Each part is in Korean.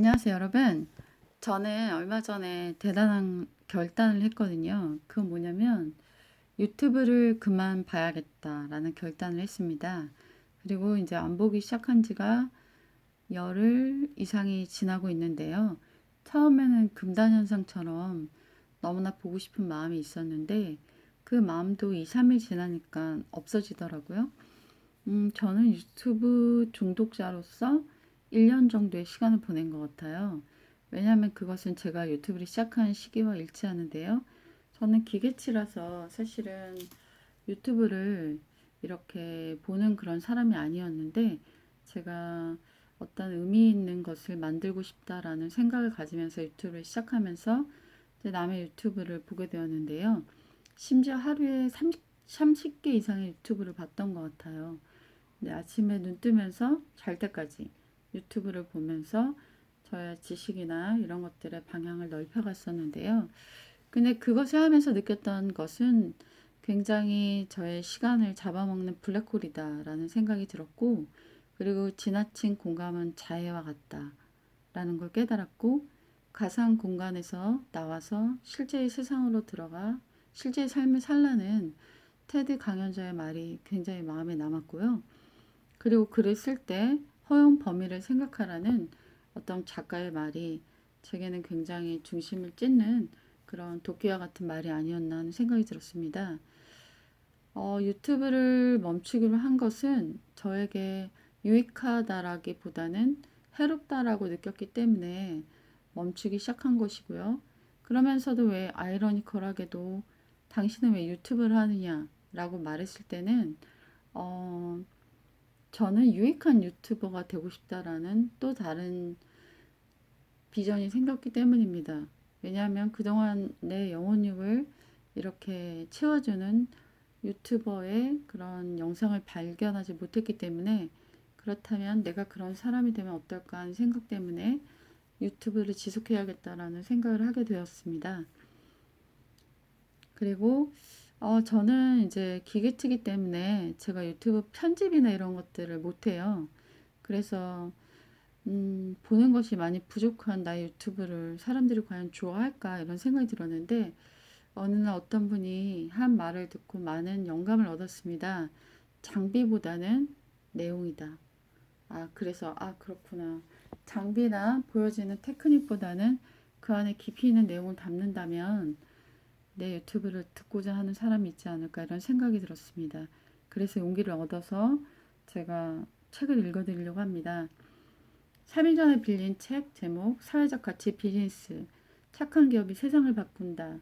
안녕하세요, 여러분. 저는 얼마 전에 대단한 결단을 했거든요. 그건 뭐냐면 유튜브를 그만 봐야겠다라는 결단을 했습니다. 그리고 이제 안 보기 시작한 지가 열흘 이상이 지나고 있는데요. 처음에는 금단 현상처럼 너무나 보고 싶은 마음이 있었는데 그 마음도 2, 3일 지나니까 없어지더라고요. 음, 저는 유튜브 중독자로서 1년 정도의 시간을 보낸 것 같아요. 왜냐하면 그것은 제가 유튜브를 시작한 시기와 일치하는데요. 저는 기계치라서 사실은 유튜브를 이렇게 보는 그런 사람이 아니었는데 제가 어떤 의미 있는 것을 만들고 싶다라는 생각을 가지면서 유튜브를 시작하면서 남의 유튜브를 보게 되었는데요. 심지어 하루에 30, 30개 이상의 유튜브를 봤던 것 같아요. 근데 아침에 눈 뜨면서 잘 때까지 유튜브를 보면서 저의 지식이나 이런 것들의 방향을 넓혀갔었는데요. 근데 그것을 하면서 느꼈던 것은 굉장히 저의 시간을 잡아먹는 블랙홀이다라는 생각이 들었고, 그리고 지나친 공감은 자해와 같다라는 걸 깨달았고, 가상 공간에서 나와서 실제의 세상으로 들어가 실제의 삶을 살라는 테드 강연자의 말이 굉장히 마음에 남았고요. 그리고 글을 쓸 때 허용 범위를 생각하라는 어떤 작가의 말이 제게는 굉장히 중심을 찢는 그런 도끼와 같은 말이 아니었나 하는 생각이 들었습니다. 어, 유튜브를 멈추기로 한 것은 저에게 유익하다라기보다는 해롭다라고 느꼈기 때문에 멈추기 시작한 것이고요. 그러면서도 왜 아이러니컬하게도 당신은 왜 유튜브를 하느냐라고 말했을 때는 어, 저는 유익한 유튜버가 되고 싶다라는 또 다른 비전이 생겼기 때문입니다. 왜냐하면 그동안 내 영혼육을 이렇게 채워주는 유튜버의 그런 영상을 발견하지 못했기 때문에 그렇다면 내가 그런 사람이 되면 어떨까 하는 생각 때문에 유튜브를 지속해야겠다라는 생각을 하게 되었습니다. 그리고 어, 저는 이제 기계치기 때문에 제가 유튜브 편집이나 이런 것들을 못해요. 그래서 음, 보는 것이 많이 부족한 나의 유튜브를 사람들이 과연 좋아할까 이런 생각이 들었는데 어느 날 어떤 분이 한 말을 듣고 많은 영감을 얻었습니다. 장비보다는 내용이다. 아, 그래서 아, 그렇구나. 장비나 보여지는 테크닉보다는 그 안에 깊이 있는 내용을 담는다면 내 유튜브를 듣고자 하는 사람이 있지 않을까 이런 생각이 들었습니다. 그래서 용기를 얻어서 제가 책을 읽어드리려고 합니다. 3일 전에 빌린 책 제목 사회적 가치 비즈니스 착한 기업이 세상을 바꾼다.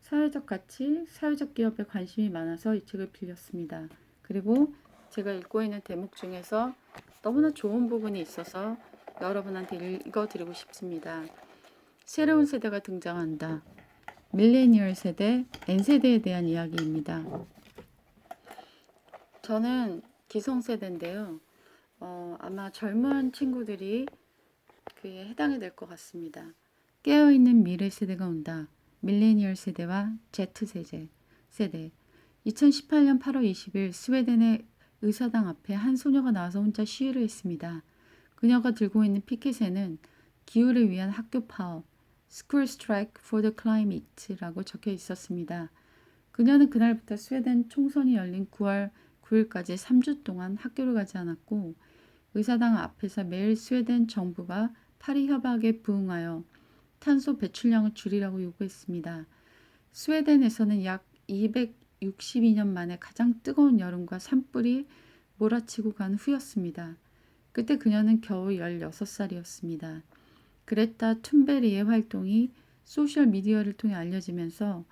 사회적 가치, 사회적 기업에 관심이 많아서 이 책을 빌렸습니다. 그리고 제가 읽고 있는 대목 중에서 너무나 좋은 부분이 있어서 여러분한테 읽어드리고 싶습니다. 새로운 세대가 등장한다. 밀레니얼 세대, N세대에 대한 이야기입니다. 저는 기성세대인데요. 어, 아마 젊은 친구들이 그에 해당이 될 것 같습니다. 깨어있는 미래 세대가 온다. 밀레니얼 세대와 Z세대. 세대. 2018년 8월 20일 스웨덴의 의사당 앞에 한 소녀가 나와서 혼자 시위를 했습니다. 그녀가 들고 있는 피켓에는 기후를 위한 학교 파업, School Strike for the Climate라고 적혀 있었습니다. 그녀는 그날부터 스웨덴 총선이 열린 9월 9일까지 3주 동안 학교를 가지 않았고 의사당 앞에서 매일 스웨덴 정부가 파리 협약에 부응하여 탄소 배출량을 줄이라고 요구했습니다. 스웨덴에서는 약 262년 만에 가장 뜨거운 여름과 산불이 몰아치고 간 후였습니다. 그때 그녀는 겨우 16살이었습니다. 그레타 툰베리의 활동이 소셜 미디어를 통해 알려지면서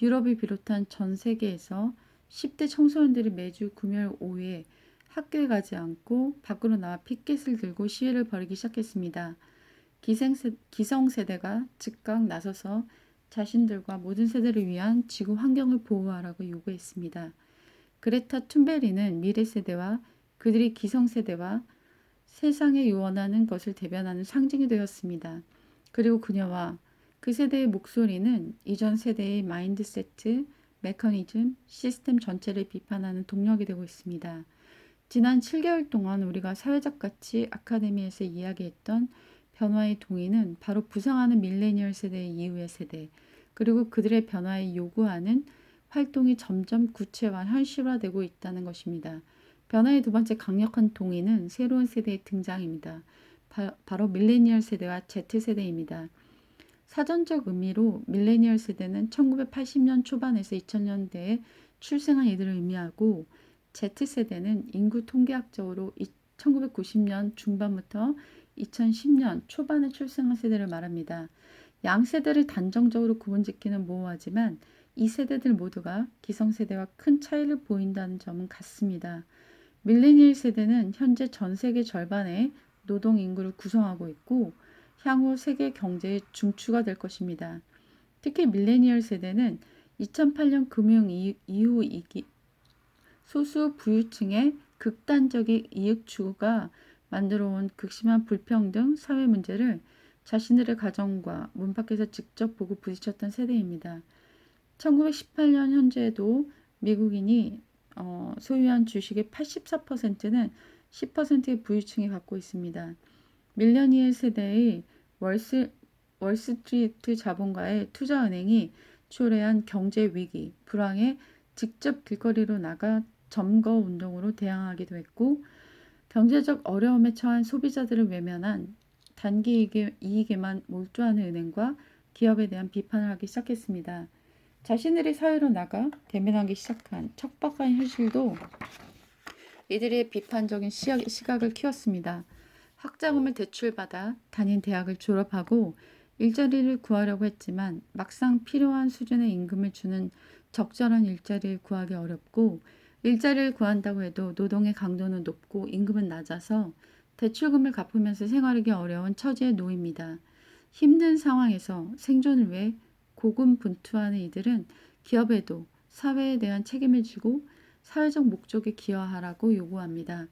유럽을 비롯한 전 세계에서 10대 청소년들이 매주 금요일 오후에 학교에 가지 않고 밖으로 나와 피켓을 들고 시위를 벌이기 시작했습니다. 기생세, 기성세대가 즉각 나서서 자신들과 모든 세대를 위한 지구 환경을 보호하라고 요구했습니다. 그레타 툰베리는 미래 세대와 그들이 기성세대와 세상에 원하는 것을 대변하는 상징이 되었습니다. 그리고 그녀와 그 세대의 목소리는 이전 세대의 마인드세트, 메커니즘, 시스템 전체를 비판하는 동력이 되고 있습니다. 지난 7개월 동안 우리가 사회적 가치 아카데미에서 이야기했던 변화의 동의는 바로 부상하는 밀레니얼 세대의 이후의 세대, 그리고 그들의 변화에 요구하는 활동이 점점 구체화, 현실화되고 있다는 것입니다. 변화의 두 번째 강력한 동의는 새로운 세대의 등장입니다. 바, 바로 밀레니얼 세대와 Z세대입니다. 사전적 의미로 밀레니얼 세대는 1980년 초반에서 2000년대에 출생한 이들을 의미하고 Z세대는 인구 통계학적으로 1990년 중반부터 2010년 초반에 출생한 세대를 말합니다. 양 세대를 단정적으로 구분짓기는 모호하지만 이 세대들 모두가 기성세대와 큰 차이를 보인다는 점은 같습니다. 밀레니얼 세대는 현재 전 세계 절반의 노동 인구를 구성하고 있고 향후 세계 경제의 중추가 될 것입니다. 특히 밀레니얼 세대는 2008년 금융 이후 이기, 소수 부유층의 극단적인 이익 추구가 만들어온 극심한 불평등 사회 문제를 자신들의 가정과 문 밖에서 직접 보고 부딪혔던 세대입니다. 1918년 현재도 미국인이 어, 소유한 주식의 84%는 10%의 부유층이 갖고 있습니다. 밀레니얼 세대의 월스, 월스트리트 자본가의 투자은행이 초래한 경제 위기, 불황에 직접 길거리로 나가 점거 운동으로 대항하기도 했고 경제적 어려움에 처한 소비자들을 외면한 단기 이익에만 몰두하는 은행과 기업에 대한 비판을 하기 시작했습니다. 자신들이 사회로 나가 대면하기 시작한 척박한 현실도 이들의 비판적인 시각 을 키웠습니다. 학자금을 대출받아 다닌 대학을 졸업하고 일자리를 구하려고 했지만 막상 필요한 수준의 임금을 주는 적절한 일자리를 구하기 어렵고 일자리를 구한다고 해도 노동의 강도는 높고 임금은 낮아서 대출금을 갚으면서 생활하기 어려운 처지에 놓입니다. 힘든 상황에서 생존을 위해 고군분투하는 이들은 기업에도 사회에 대한 책임을 지고 사회적 목적에 기여하라고 요구합니다.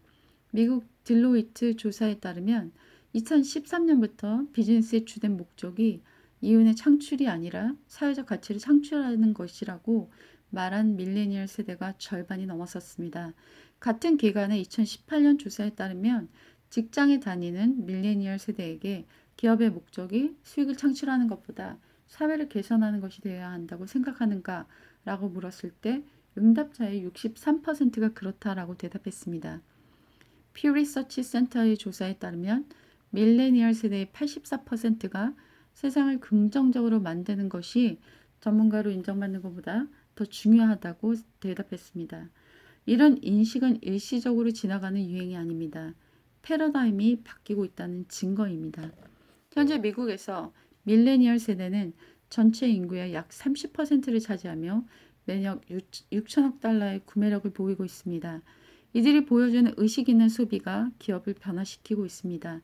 미국 딜로이트 조사에 따르면 2013년부터 비즈니스의 주된 목적이 이윤의 창출이 아니라 사회적 가치를 창출하는 것이라고 말한 밀레니얼 세대가 절반이 넘었었습니다. 같은 기간의 2018년 조사에 따르면 직장에 다니는 밀레니얼 세대에게 기업의 목적이 수익을 창출하는 것보다 사회를 개선하는 것이 되어야 한다고 생각하는가? 라고 물었을 때 응답자의 63%가 그렇다라고 대답했습니다. 퓨 리서치 센터의 조사에 따르면 밀레니얼 세대의 84%가 세상을 긍정적으로 만드는 것이 전문가로 인정받는 것보다 더 중요하다고 대답했습니다. 이런 인식은 일시적으로 지나가는 유행이 아닙니다. 패러다임이 바뀌고 있다는 증거입니다. 현재 미국에서 밀레니얼 세대는 전체 인구의 약 30%를 차지하며 매년 6천억 달러의 구매력을 보이고 있습니다. 이들이 보여주는 의식 있는 소비가 기업을 변화시키고 있습니다.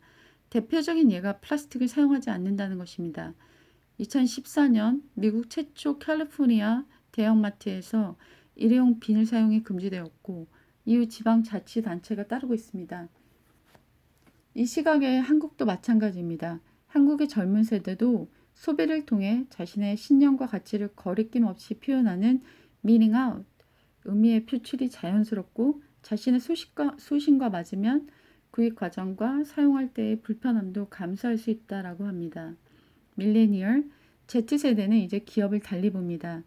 대표적인 예가 플라스틱을 사용하지 않는다는 것입니다. 2014년 미국 최초 캘리포니아 대형마트에서 일회용 비닐 사용이 금지되었고 이후 지방 자치단체가 따르고 있습니다. 이 시각에 한국도 마찬가지입니다. 한국의 젊은 세대도 소비를 통해 자신의 신념과 가치를 거리낌 없이 표현하는 미닝 아웃, 의미의 표출이 자연스럽고 자신의 소식과, 소신과 맞으면 구입 과정과 사용할 때의 불편함도 감수할 수 있다라고 합니다. 밀레니얼, Z세대는 이제 기업을 달리 봅니다.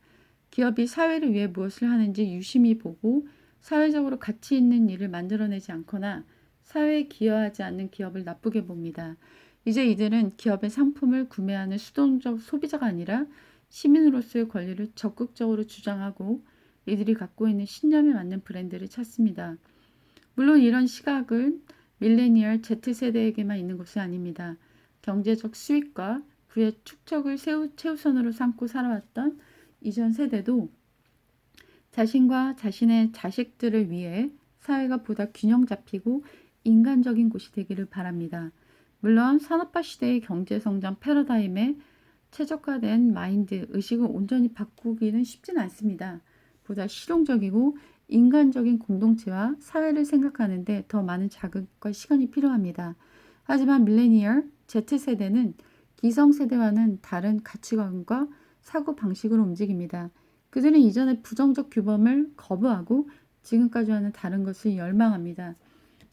기업이 사회를 위해 무엇을 하는지 유심히 보고 사회적으로 가치 있는 일을 만들어내지 않거나 사회에 기여하지 않는 기업을 나쁘게 봅니다. 이제 이들은 기업의 상품을 구매하는 수동적 소비자가 아니라 시민으로서의 권리를 적극적으로 주장하고 이들이 갖고 있는 신념에 맞는 브랜드를 찾습니다. 물론 이런 시각은 밀레니얼 Z세대에게만 있는 것이 아닙니다. 경제적 수익과 부의 축적을 최우선으로 삼고 살아왔던 이전 세대도 자신과 자신의 자식들을 위해 사회가 보다 균형 잡히고 인간적인 곳이 되기를 바랍니다. 물론 산업화 시대의 경제 성장 패러다임에 최적화된 마인드, 의식을 온전히 바꾸기는 쉽지는 않습니다. 보다 실용적이고 인간적인 공동체와 사회를 생각하는데 더 많은 자극과 시간이 필요합니다. 하지만 밀레니얼, Z세대는 기성세대와는 다른 가치관과 사고 방식으로 움직입니다. 그들은 이전의 부정적 규범을 거부하고 지금까지와는 다른 것을 열망합니다.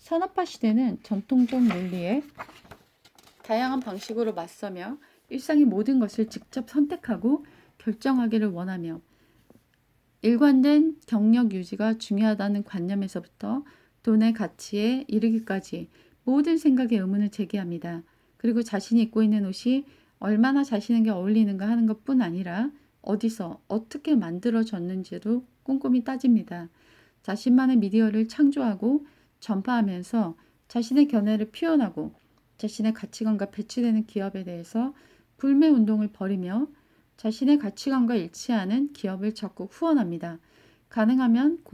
산업화 시대는 전통적 논리에 다양한 방식으로 맞서며 일상의 모든 것을 직접 선택하고 결정하기를 원하며 일관된 경력 유지가 중요하다는 관념에서부터 돈의 가치에 이르기까지 모든 생각에 의문을 제기합니다. 그리고 자신이 입고 있는 옷이 얼마나 자신에게 어울리는가 하는 것뿐 아니라 어디서 어떻게 만들어졌는지도 꼼꼼히 따집니다. 자신만의 미디어를 창조하고 전파하면서 자신의 견해를 표현하고 자신의 가치관과 배치되는 기업에 대해서 불매 운동을 벌이며 자신의 가치관과 일치하는 기업을 적극 후원합니다. 가능하면